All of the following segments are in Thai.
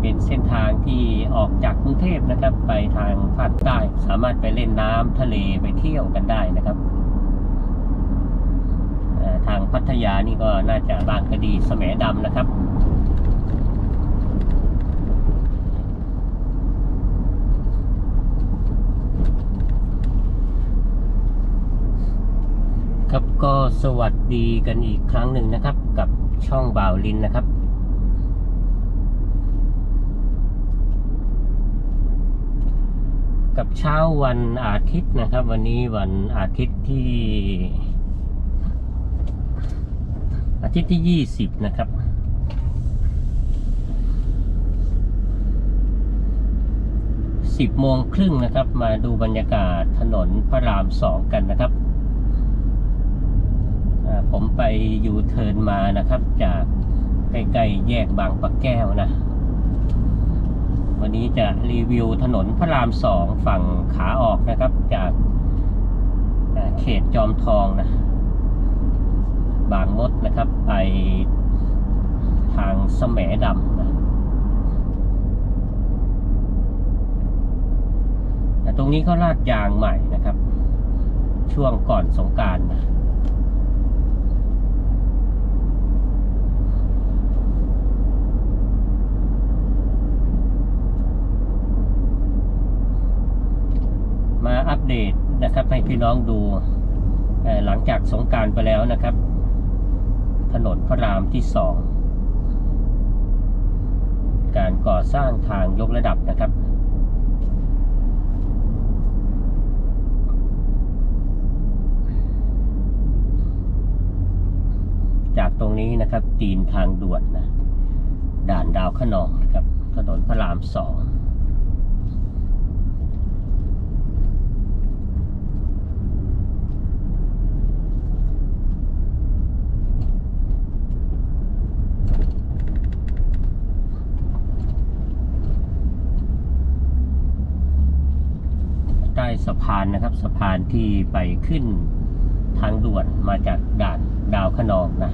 เป็นเส้นทางที่ออกจากกรุงเทพนะครับ ไปทางภาคใต้สามารถไปเล่นน้ำทะเลไปเที่ยวกันได้นะครับทางพัทยานี่ก็น่าจะบางกะดีแสมดำนะครับครับก็สวัสดีกันอีกครั้งหนึ่งนะครับ กับช่องบ่าวลินนะครับ กับเช้าวันอาทิตย์นะครับ วันนี้วันอาทิตย์ที่ อาทิตย์ที่ยี่สิบนะครับ สิบโมงครึ่งนะครับ มาดูบรรยากาศถนนพระรามสองกันนะครับ ผมไปยูเทิร์นมานะครับ จากใกล้ๆแยกบางปะแก้วนะ วันนี้จะรีวิวถนนพระรามสองฝั่งขาออกนะครับ จากเขตจอมทองนะ บางมดนะครับ ไปทางแสมดำนะแต่ตรงนี้เขาลาดยางใหม่นะครับ ช่วงก่อนสงการนะ มาอัปเดตนะครับ ให้พี่น้องดูหลังจากสงการไปแล้วนะครับ ถนนพระรามที่สองการก่อสร้างทางยกระดับนะครับ จากตรงนี้นะครับตีนทางด่วนนะด่านดาวขนองนะครับ ถนนพระรามสอง ใต้ สะพานนะครับ สะพานที่ไปขึ้นทางด่วนมาจากด่านดาวขนองนะ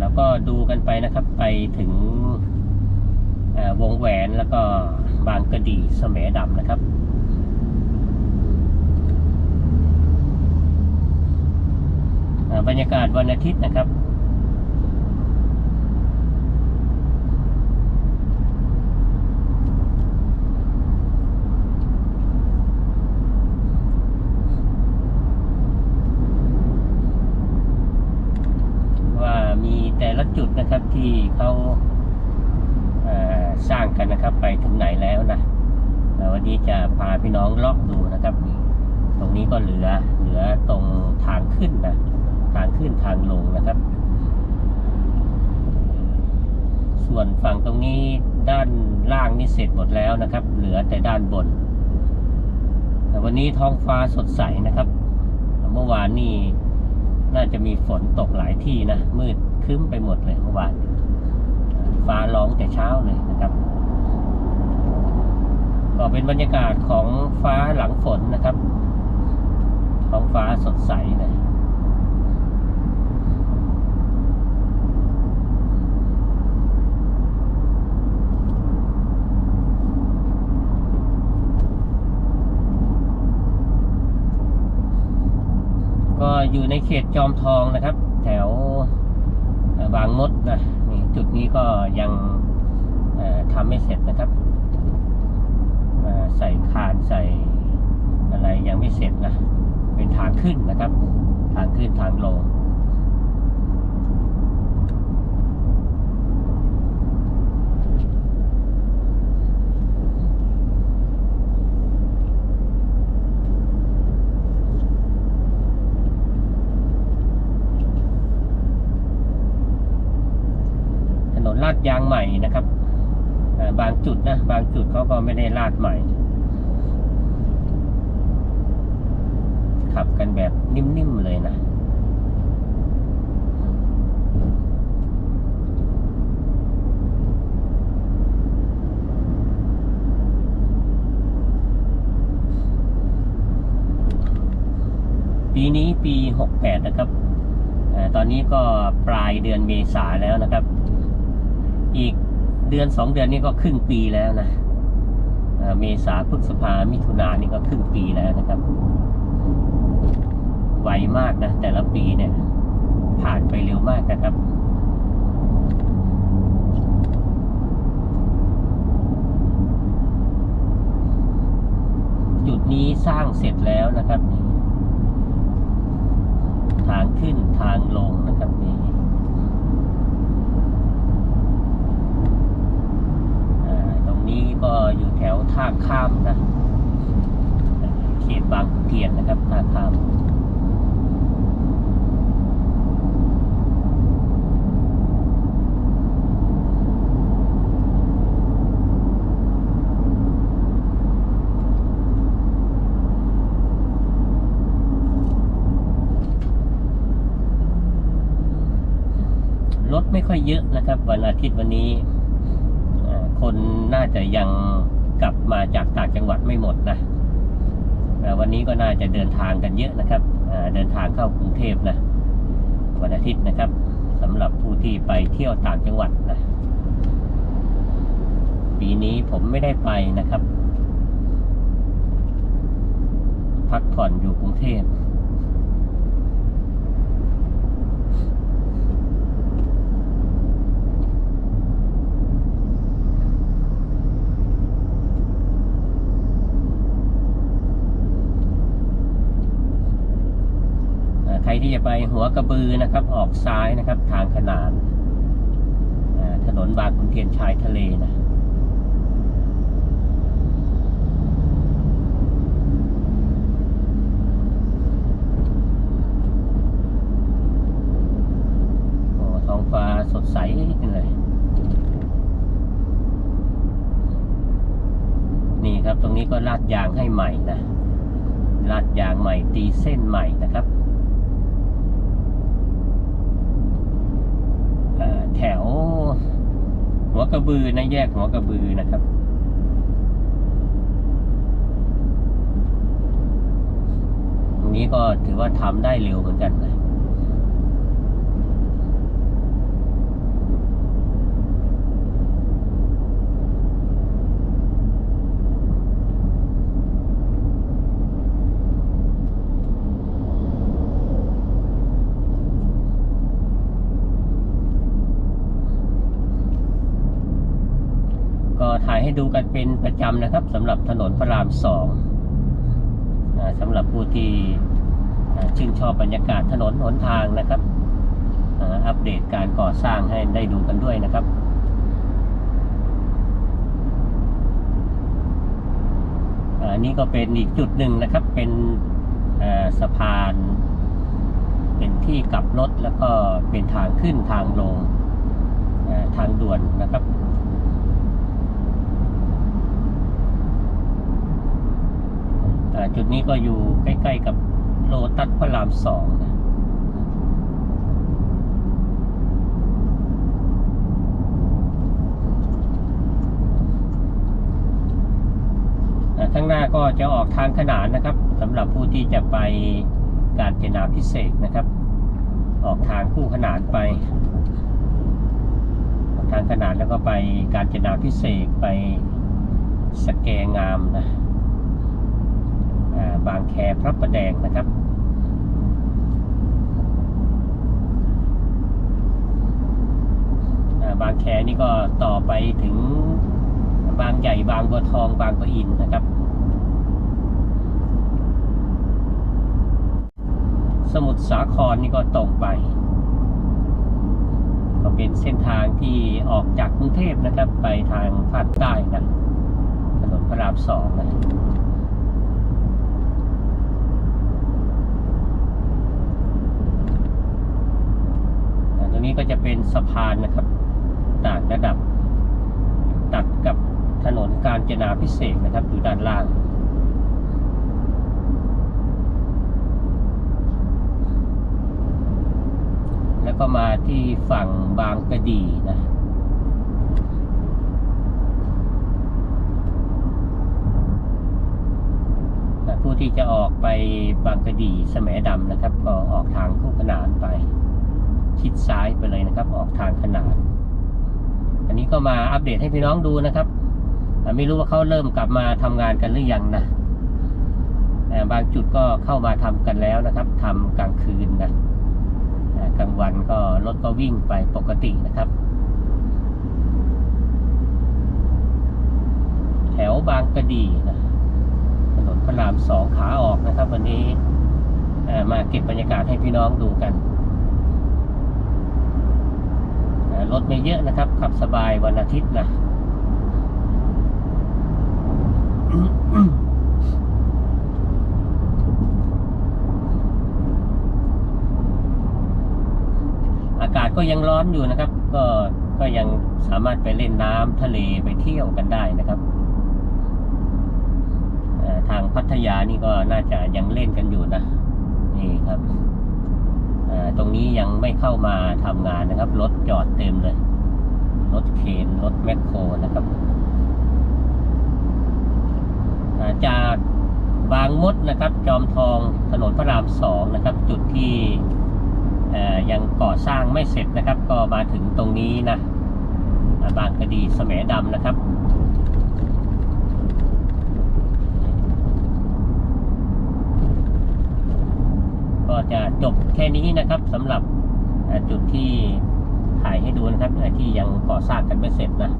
แล้วก็ดูกันไปนะครับไปถึงวงแหวนแล้วก็บางกระดีสมดำนะครับ บรรยากาศวันอาทิตย์นะครับ ว่ามีแต่ละจุดนะครับ ที่เขาเอ่อสร้างกันนะครับไปถึงไหนแล้วนะแล้ววันนี้จะพาพี่น้องลาะดูนะครับ ตรงนี้ก็เหลือเหลือตรงทางขึ้นนะทางขึ้นทางลงนะครับ ส่วนฝั่งตรงนี้ด้านล่างนี่เสร็จหมดแล้วนะครับ เหลือแต่ด้านบนแต่วันนี้ท้องฟ้าสดใสนะครับ เมื่อวานนี่ น่าจะมีฝนตกหลายที่นะ มืดคึ้มไปหมดเลยเมื่อวาน ฟ้าร้องแต่เช้าเลยนะครับ ก็เป็นบรรยากาศของฟ้าหลังฝนนะครับ ท้องฟ้าสดใสเลย ก็อยู่ในเขตจอมทองนะครับ แถวบางมดนะนี่จุดนี้ก็ยังทำไม่เสร็จนะครับใส่คานใส่อะไรยังไม่เสร็จนะเป็นทางขึ้นนะครับ ทางขึ้นทางลง ถนนลาด ยางใหม่นะครับบางจุดนะบางจุดเขาก็ไม่ได้ลาดใหม่ ขับกันแบบนิ่มๆเลยนะปีนี้ปี 68 นะครับอตอนนี้ก็ปลายเดือนเมษาแล้วนะครับ อีกเดือนสองเดือนนี้ก็ครึ่งปีแล้วนะเมษาพฤษภามิถุนานี่ก็ครึ่งปีแล้วนะครับ ไวมากนะ แต่ละปีเนี่ย ผ่านไปเร็วมากนะครับจุดนี้สร้างเสร็จแล้วนะครับ ทางขึ้นทางลงนะครับนี่อ่าตรงนี้ก็อยู่แถวท่า ข้ามนะเขตบางขุนเทียนนะครับท่าข้ามรถไม่ค่อยเยอะนะครับ วันอาทิตย์วันนี้ คนน่าจะยัง กลับมาจากต่างจังหวัดไม่หมดนะวันนี้ก็น่าจะเดินทางกันเยอะนะครับเดินทางเข้ากรุงเทพนะวันอาทิตย์นะครับสำหรับผู้ที่ไปเที่ยวต่างจังหวัดนะปีนี้ผมไม่ได้ไปนะครับ พักผ่อนอยู่กรุงเทพ อ่าใครที่ จะไปหัวกระบือนะครับ ออกซ้ายนะครับ ทางขนานถนนบางขุนเทียนชายทะเลนะโอ้ท้องฟ้าสดใสเลยนี่ครับตรงนี้ก็ลาดยางให้ใหม่นะลาดยางใหม่ตีเส้นใหม่นะครับเอ่อแถว หัว กระบือนะแยกหัวกระบือนะครับ ตรงนี้ก็ถือว่าทำได้เร็วเหมือนกันเลย ให้ดูกันเป็นประจำนะครับสำหรับถนนพระรามสองสำหรับผู้ที่ชื่นชอบบรรยากาศถนนหนทางนะครับอัปเดตการก่อสร้างให้ได้ดูกันด้วยนะครับอันนี้ก็เป็นอีกจุดหนึ่งนะครับเป็นสะพาน เป็นที่กลับรถแล้วก็เป็นทางขึ้นทางลงทางด่วนนะครับ อ่า จุดนี้ก็อยู่ใกล้ๆกับโลตัสพระรามสองนะข้างหน้าก็จะออกทางขนานนะครับสำหรับผู้ที่จะไปการจนาพิเศษนะครับ ออกทางคู่ขนานไปออทางขนานแล้วก็ไปการจนาพิเศษไปสแกงามนะ บางแคพระประแดงนะครับบางแคนี่ก็ต่อไปถึงบางใหญ่บางบัวทองบางปะอินนะครับ สมุทรสาครนี่ก็ตรงไป ก็เป็นเส้นทางที่ออกจากกรุงเทพนะครับ ไปทางภาคใต้นะถนนพระรามสองนะ อ่าตรงนี้ก็ จะเป็นสะพานนะครับ ต่างระดับ ตัดกับถนนการจนาพิเศษนะครับอยู่ด้านล่าง แล้วก็มาที่ฝั่งบางกระดีนะผู้ที่จะออกไปบางกระดีแสมดำนะครับ ก็ออกทางคู่ขนานไป ชิดซ้ายไปเลยนะครับ ออกทางขนานอันนี้ก็มาอัปเดตให้พี่น้องดูนะครับไม่รู้ว่าเขาเริ่มกลับมาทำงานกันหรือยังนะบางจุดก็เข้ามาทำกันแล้วนะครับทำกลางคืนนะกลางวันก็รถก็วิ่งไปปกตินะครับ แถวบางกระดีนะถนนพระรามสองขาออกนะครับ วันนี้มาเก็บบรรยากาศให้พี่น้องดูกันเอ่อ รถไม่เยอะนะครับ ขับสบายวันอาทิตย์นะอากาศก็ยังร้อนอยู่นะครับ ก็ก็ยังสามารถไปเล่นน้ำทะเลไปเที่ยวกันได้นะครับทางพัทยานี่ก็น่าจะยังเล่นกันอยู่นะ นี่ครับ ตรงนี้ยังไม่เข้ามาทำงานนะครับ รถจอดเต็มเลย รถเคนรถแมคโครนะครับจากบางมดนะครับ จอมทองถนนพระรามสองนะครับ จุดที่ยังก่อสร้างไม่เสร็จนะครับ ก็มาถึงตรงนี้นะบางกระดีแสมดำนะครับ ก็จะจบแค่นี้นะครับสำหรับจุดที่ถ่ายให้ดูนะครับที่ยังก่อสร้างกันไม่เสร็จนะ